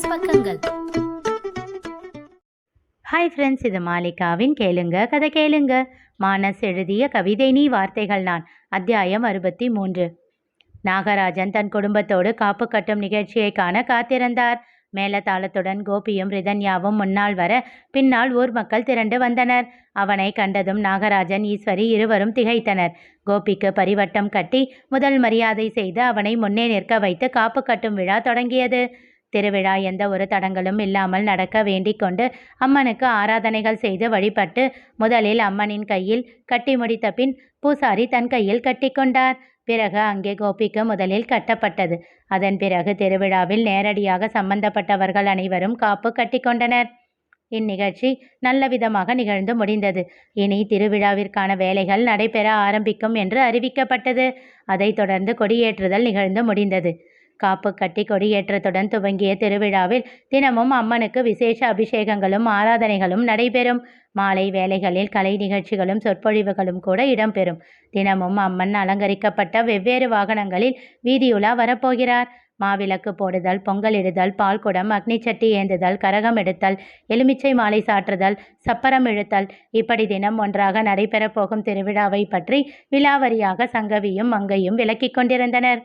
மானஸ் பக்கங்கள். Hi friends இது மாலிகாவின் கேளுங்க கதை கேளுங்க. மானஸ் எழுதிய கவிதை நீ வார்த்தைகள் நான் அத்தியாயம் அறுபத்தி மூன்று நாகராஜன் தன் குடும்பத்தோடு காப்பு கட்டும் நிகழ்ச்சியை காண காத்திருந்தார். மேலதாளத்துடன் கோபியும் ரிதன்யாவும் முன்னால் வர பின்னால் ஊர் மக்கள் திரண்டு வந்தனர். அவனை கண்டதும் நாகராஜன் ஈஸ்வரி இருவரும் திகைத்தனர். கோபிக்கு பரிவட்டம் கட்டி முதல் மரியாதை செய்து அவனை முன்னே நிற்க வைத்து காப்பு கட்டும் விழா தொடங்கியது. திருவிழா எந்த ஒரு தடங்களும் இல்லாமல் நடக்க வேண்டிக் கொண்டு அம்மனுக்கு ஆராதனைகள் செய்து வழிபட்டு முதலில் அம்மனின் கையில் கட்டி முடித்த பின் பூசாரி தன் கையில் கட்டிக்கொண்டார் பிறகு அங்கே கோபிக்கு முதலில் கட்டப்பட்டது. அதன் பிறகு திருவிழாவில் நேரடியாக சம்பந்தப்பட்டவர்கள் அனைவரும் காப்பு கட்டிக்கொண்டனர் இந்நிகழ்ச்சி நல்ல விதமாக நிகழ்ந்து முடிந்தது. இனி திருவிழாவிற்கான வேலைகள் நடைபெற ஆரம்பிக்கும் என்று அறிவிக்கப்பட்டது. அதைத் தொடர்ந்து கொடியேற்றுதல் நிகழ்ந்து முடிந்தது. காப்பு கட்டி கொடியேற்றத்துடன் துவங்கிய திருவிழாவில் தினமும் அம்மனுக்கு விசேஷ அபிஷேகங்களும் ஆராதனைகளும் நடைபெறும். மாலை வேலைகளில் கலை நிகழ்ச்சிகளும் சொற்பொழிவுகளும் கூட இடம்பெறும். தினமும் அம்மன் அலங்கரிக்கப்பட்ட வெவ்வேறு வாகனங்களில் வீதியுலா வரப்போகிறார். மாவிளக்கு போடுதல் பொங்கலிடுதல் பால்குடம் அக்னிச்சட்டி ஏந்துதல் கரகம் எடுத்தல் எலுமிச்சை மாலை சாற்றுதல் சப்பரம் இழுத்தல் இப்படி தினம் ஒன்றாக நடைபெறப் போகும் திருவிழாவை பற்றி விலாவரியாக சங்கவியும் மங்கையும் விளக்கிக் கொண்டிருந்தனர்.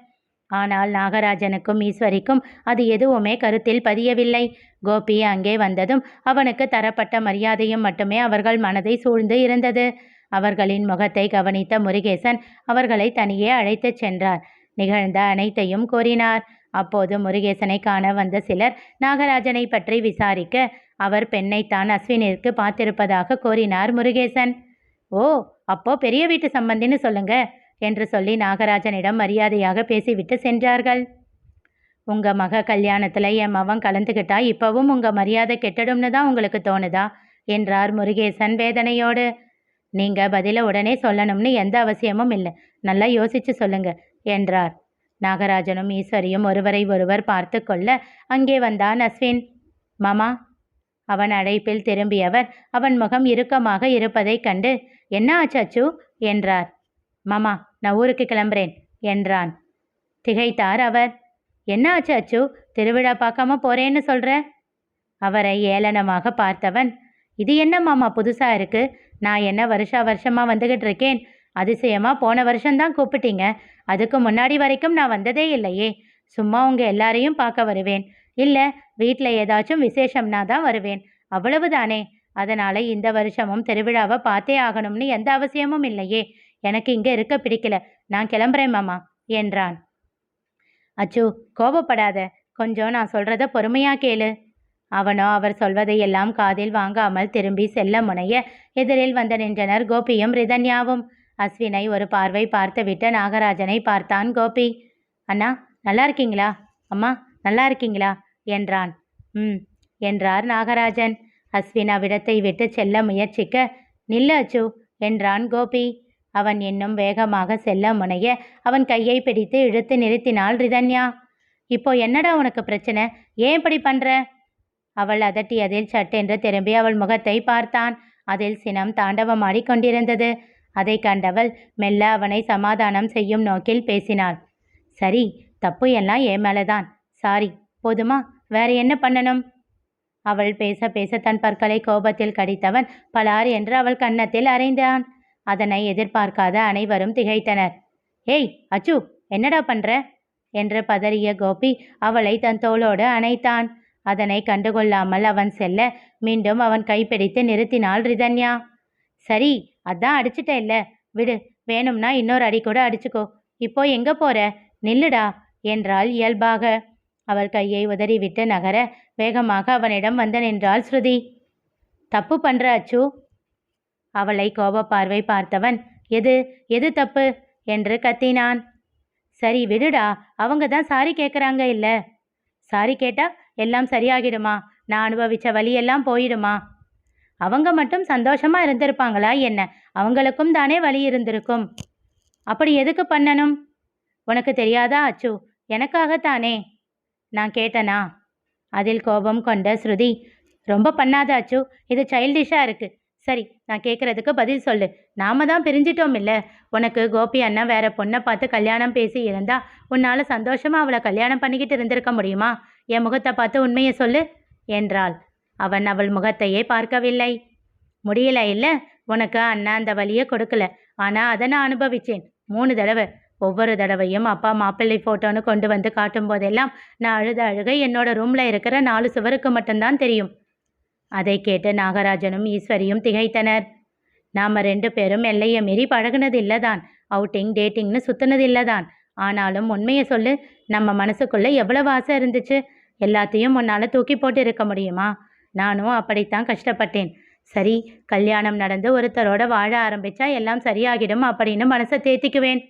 ஆனால் நாகராஜனுக்கும் ஈஸ்வரிக்கும் அது எதுவுமே கருத்தில் பதியவில்லை. கோபி அங்கே வந்ததும் அவனுக்கு தரப்பட்ட மரியாதையும் மட்டுமே அவர்கள் மனதை சூழ்ந்து இருந்தது. அவர்களின் முகத்தை கவனித்த முருகேசன் அவர்களை தனியே அழைத்துச் சென்றார். நிகழ்ந்த அனைத்தையும் கூறினார். அப்போது முருகேசனை காண வந்த சிலர் நாகராஜனை பற்றி விசாரிக்க அவர் பெண்ணைத்தான் அஸ்வினிற்கு பார்த்திருப்பதாக கூறினார் முருகேசன். ஓ அப்போ பெரிய வீட்டு சம்பந்தின்னு சொல்லுங்க. என்று சொல்லி நாகராஜனிடம் மரியாதையாக பேசிவிட்டு சென்றார்கள். உங்க மக கல்யாணத்துல என் மவன் கலந்துக்கிட்டா இப்பவும் உங்க மரியாதை கெட்டடும்னு தான் உங்களுக்கு தோணுதா? என்றார் முருகேசன் வேதனையோடு. நீங்க பதில உடனே சொல்லணும்னு எந்த அவசியமும் இல்லை. நல்லா யோசிச்சு சொல்லுங்க என்றார். நாகராஜனும் ஈஸ்வரியும் ஒருவரை ஒருவர் பார்த்து கொள்ள அங்கே வந்தான் அஸ்வின். மாமா அவன் அழைப்பில் திரும்பியவர் அவன் முகம் இறுக்கமாக இருப்பதைக் கண்டு என்ன ஆச்சு அச்சு? என்றார். மாமா நான் ஊருக்கு கிளம்புறேன் என்றான். திகைத்தார் அவர். என்ன ஆச்சு அச்சு? திருவிழா பார்க்காம போறேன்னு சொல்ற? அவரை ஏளனமாக பார்த்தவன். இது என்ன மாமா புதுசா இருக்கு? நான் என்ன வருஷா வருஷமா வந்துகிட்டு இருக்கேன்? அதிசயமா போன வருஷம்தான் கூப்பிட்டீங்க. அதுக்கு முன்னாடி வரைக்கும் நான் வந்ததே இல்லையே. சும்மா உங்க எல்லாரையும் பார்க்க வருவேன். இல்ல வீட்டில் ஏதாச்சும் விசேஷம்னா தான் வருவேன். அவ்வளவுதானே? அதனால இந்த வருஷமும் திருவிழாவை பார்த்தே ஆகணும்னு எந்த அவசியமும் இல்லையே. எனக்கு இங்கே இருக்க பிடிக்கல. நான் கிளம்புறேன் மாமா என்றான். அச்சு கோபப்படாத. கொஞ்சம் நான் சொல்றத பொறுமையா கேளு. அவனோ அவர் சொல்வதையெல்லாம் காதில் வாங்காமல் திரும்பி செல்ல முனைய எதிரில் வந்து நின்றனர் கோபியும் ரிதன்யாவும். அஸ்வினை ஒரு பார்வை பார்த்துவிட்ட நாகராஜனை பார்த்தான் கோபி. அண்ணா நல்லா இருக்கீங்களா? அம்மா நல்லா இருக்கீங்களா? என்றான். ம் என்றார் நாகராஜன். அஸ்வின் அவ்விடத்தை விட்டு செல்ல முயற்சிக்க நில்லு அச்சு என்றான் கோபி. அவன் இன்னும் வேகமாக செல்ல முனைய அவன் கையை பிடித்து இழுத்து நிறுத்தினாள் ரிதன்யா. இப்போ என்னடா உனக்கு பிரச்சனை? ஏன் இப்படி பண்ற? அவள் அதட்டியதில் சட்டென்று திரும்பி அவள் முகத்தை பார்த்தான். அதில் சினம் தாண்டவமாடி கொண்டிருந்தது அதை கண்டவள் மெல்ல அவனை சமாதானம் செய்யும் நோக்கில் பேசினாள். சரி தப்பு எல்லாம் என் மேலதான். சாரி போதுமா? வேற என்ன பண்ணணும்? அவள் பேச பேச தன் பற்களை கோபத்தில் கடித்தவன் பலார் என்று அவள் கன்னத்தில் அறைந்தான். அதனை எதிர்பார்க்காத அனைவரும் திகைத்தனர். ஏய் அச்சு என்னடா பண்ற? என்று பதறிய கோபி அவளை தன் தோளோடு அணைத்தான். அதனை கண்டுகொள்ளாமல் அவன் செல்ல மீண்டும் அவன் கைப்பிடித்து நிறுத்தினாள் ரிதன்யா. சரி அதான் அடிச்சிட்ட இல்ல. விடு வேணும்னா இன்னொரு அடி கூட அடிச்சுக்கோ. இப்போ எங்க போற? நில்லுடா என்றாள் இயல்பாக. அவள் கையை உதறிவிட்டு நகர வேகமாக அவனிடம் வந்து நின்றாள் ஸ்ருதி. தப்பு பண்ற அச்சு. அவளை கோப பார்வை பார்த்தவன் எது எது தப்பு? என்று கத்தினான். சரி விடுடா. அவங்க தான் சாரி கேட்குறாங்க இல்ல? சாரி கேட்டா எல்லாம் சரியாகிடுமா? நான் அனுபவிச்ச வழியெல்லாம் போயிடுமா? அவங்க மட்டும் சந்தோஷமா இருந்திருப்பாங்களா என்ன? அவங்களுக்கும் தானே வழி இருந்திருக்கும். அப்படி எதுக்கு பண்ணணும்? உனக்கு தெரியாதா அச்சு? எனக்காகத்தானே. நான் கேட்டனா? அதில் கோபம் கொண்ட ஸ்ருதி. ரொம்ப பண்ணாத அச்சு. இது சைல்டிஷாக இருக்குது சரி நான் கேட்குறதுக்கு பதில் சொல்லு. நாம தான் பிரிஞ்சிட்டோம் இல்லை உனக்கு கோபி அண்ணா வேற பொண்ணை பார்த்து கல்யாணம் பேசி இருந்தா உன்னால் சந்தோஷமாக அவளை கல்யாணம் பண்ணிக்கிட்டு இருந்திருக்க முடியுமா? என் முகத்தை பார்த்து உண்மையை சொல்லு என்றாள். அவன் அவள் முகத்தையே பார்க்கவில்லை. முடியல இல்லை உனக்கு அண்ணா அந்த வழியை கொடுக்கல. ஆனால் அதை நான் அனுபவிச்சேன். மூணு தடவை. ஒவ்வொரு தடவையும் அப்பா மாப்பிள்ளை போட்டோன்னு கொண்டு வந்து காட்டும் போதெல்லாம் நான் அழுத அழுகை என்னோட ரூம்ல இருக்கிற நாலு சுவருக்கு மட்டும்தான் தெரியும். அதை கேட்டு நாகராஜனும் ஈஸ்வரியும் திகைத்தனர். நாம் ரெண்டு பேரும் எல்லையை மீறி பழகுனது இல்லைதான் அவுட்டிங் டேட்டிங்னு சுத்தினது இல்லைதான் ஆனாலும் உண்மையை சொல்லு நம்ம மனசுக்குள்ளே எவ்வளவு ஆசை இருந்துச்சு? எல்லாத்தையும் உன்னால் தூக்கி போட்டு இருக்க முடியுமா? நானும் அப்படித்தான் கஷ்டப்பட்டேன். சரி கல்யாணம் நடந்து ஒருத்தரோட வாழ ஆரம்பிச்சா எல்லாம் சரியாகிடும் அப்படின்னு மனசை தேத்திக்குவேன்.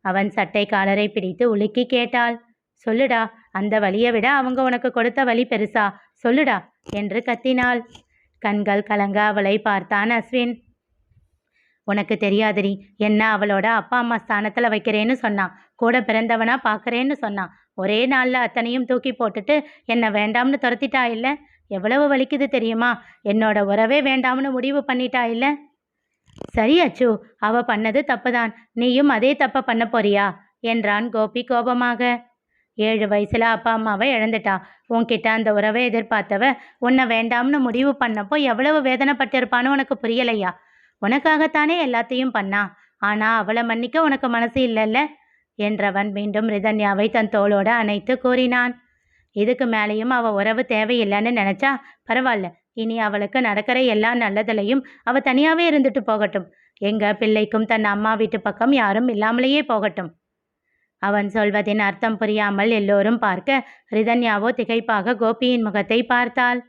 அவன் சட்டை காலரை பிடித்து உலுக்கி கேட்டாள். சொல்லுடா அந்த வழியை விட அவங்க உனக்கு கொடுத்த வலி பெருசா? சொல்லுடா என்று கத்தினாள். கண்கள் கலங்க அவளை பார்த்தான் அஸ்வின். உனக்கு தெரியாதுரி என்ன அவளோட அப்பா அம்மா ஸ்தானத்தில் வைக்கிறேன்னு சொன்னான் கூட பிறந்தவனா பார்க்கறேன்னு சொன்னான் ஒரே நாளில் அத்தனையும் தூக்கி போட்டுட்டு என்னை வேண்டாம்னு துரத்திட்டா இல்லை? எவ்வளவு வலிக்குது தெரியுமா? என்னோட உறவே வேண்டாம்னு முடிவு பண்ணிட்டா இல்லை? சரி அச்சு அவ பண்ணது தப்புதான். நீயும் அதே தப்பை பண்ண போறியா? என்றான் கோபி கோபமாக. ஏழு வயசில் அப்பா அம்மாவை இழந்துட்டா. உன்கிட்ட அந்த உறவை எதிர்பார்த்தவ உன்னை வேண்டாம்னு முடிவு பண்ணப்போ எவ்வளவு வேதனைப்பட்டிருப்பான்னு உனக்கு புரியலையா? உனக்காகத்தானே எல்லாத்தையும் பண்ணா? ஆனால் அவளை மன்னிக்க உனக்கு மனசு இல்லைல்ல? என்றவன் மீண்டும் ரிதன்யாவை தன் தோளோட அணைத்து கூறினான். இதுக்கு மேலேயும் அவள் உறவு தேவையில்லைன்னு நினச்சா பரவாயில்ல இனி அவளுக்கு நடக்கிற எல்லா நல்லதுலையும் அவள் தனியாகவே இருந்துட்டு போகட்டும். எங்கள் பிள்ளைக்கும் தன் அம்மா வீட்டு பக்கம் யாரும் இல்லாமலேயே போகட்டும். அவன் சொல்வதின் அர்த்தம் புரியாமல் எல்லோரும் பார்க்க ரிதன்யாவோ திகைப்பாக கோபியின் முகத்தை பார்த்தாள்.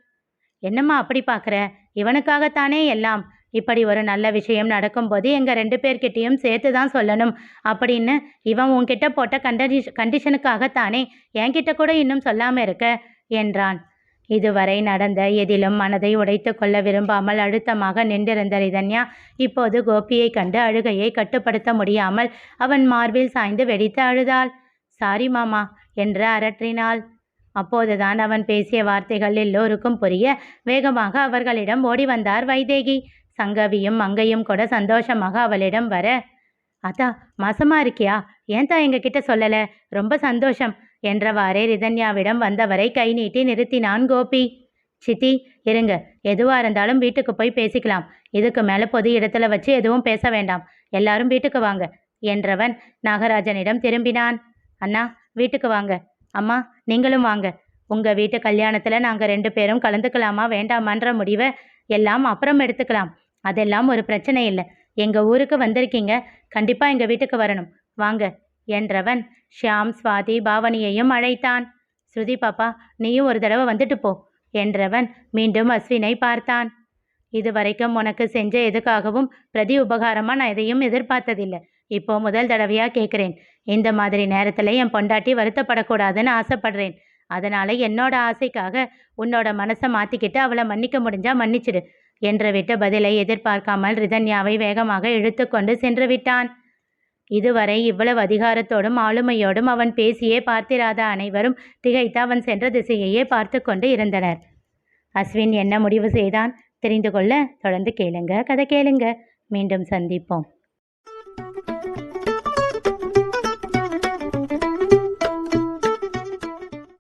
என்னம்மா அப்படி பார்க்குற? இவனுக்காகத்தானே எல்லாம்? இப்படி ஒரு நல்ல விஷயம் நடக்கும்போது எங்கள் ரெண்டு பேர்கிட்டையும் சேர்த்து தான் சொல்லணும். அப்படின்னு இவன் உன்கிட்ட போட்ட கண்டிஷ கண்டிஷனுக்காகத்தானே என்கிட்ட கூட இன்னும் சொல்லாமல் இருக்க? என்றான். இதுவரை நடந்த எதிலும் மனதை உடைத்து கொள்ள விரும்பாமல் அழுத்தமாக நின்றிருந்த ரிதன்யா இப்போது கோபியை கண்டு அழுகையை கட்டுப்படுத்த முடியாமல் அவன் மார்பில் சாய்ந்து வெடித்து அழுதாள். சாரி மாமா என்று அரற்றினாள். அப்போதுதான் அவன் பேசிய வார்த்தைகள் எல்லோருக்கும் புரிய வேகமாக அவர்களிடம் ஓடி வந்தார் வைதேகி. சங்கவியும் மங்கையும் கூட சந்தோஷமாக அவளிடம் வர அதா மாசமா இருக்கியா? ஏன் தான் எங்ககிட்ட சொல்லல? ரொம்ப சந்தோஷம். என்றவாறே ரிதன்யாவிடம் வந்தவரை கை நீட்டி நிறுத்தினான் கோபி. சித்தி இருங்க. எதுவாக இருந்தாலும் வீட்டுக்கு போய் பேசிக்கலாம். இதுக்கு மேலே பொது இடத்துல வச்சு எதுவும் பேச வேண்டாம். எல்லாரும் வீட்டுக்கு வாங்க என்றவன் நாகராஜனிடம் திரும்பினான். அண்ணா வீட்டுக்கு வாங்க. அம்மா நீங்களும் வாங்க. உங்கள் வீட்டு கல்யாணத்தில் நாங்கள் ரெண்டு பேரும் கலந்துக்கலாமா வேண்டாமான்ற முடிவை எல்லாம் அப்புறம் எடுத்துக்கலாம். அதெல்லாம் ஒரு பிரச்சனை இல்லை. எங்கள் ஊருக்கு வந்திருக்கீங்க. கண்டிப்பாக எங்கள் வீட்டுக்கு வரணும். வாங்க. என்றவன் ஷியாம் ஸ்வாதி பாவனியையும் அழைத்தான். ஸ்ருதி பாப்பா நீயும் ஒரு தடவை வந்துட்டு போ என்றவன் மீண்டும் அஸ்வினை பார்த்தான். இதுவரைக்கும் உனக்கு செஞ்ச எதுக்காகவும் பிரதி உபகாரமாக நான் எதையும் எதிர்பார்த்ததில்லை. இப்போ முதல் தடவையாக கேட்குறேன் இந்த மாதிரி நேரத்தில் என் பொண்டாட்டி வருத்தப்படக்கூடாதுன்னு ஆசைப்படுறேன். அதனால் என்னோட ஆசைக்காக உன்னோட மனசை மாத்திக்கிட்டு அவளை மன்னிக்க முடிஞ்சா மன்னிச்சிடு என்று விட்ட பதிலை எதிர்பார்க்காமல் ரிதன்யாவை வேகமாக இழுத்து கொண்டு சென்று விட்டான். இதுவரை இவ்வளவு அதிகாரத்தோடும் ஆளுமையோடும் அவன் பேசியே பார்த்திராத அனைவரும் திகைத்து அவன் சென்ற திசையையே பார்த்து கொண்டு இருந்தனர். அஸ்வின் என்ன முடிவு செய்தான்? தெரிந்து கொள்ள தொடர்ந்து கேளுங்க. கதை கேளுங்க. மீண்டும் சந்திப்போம்.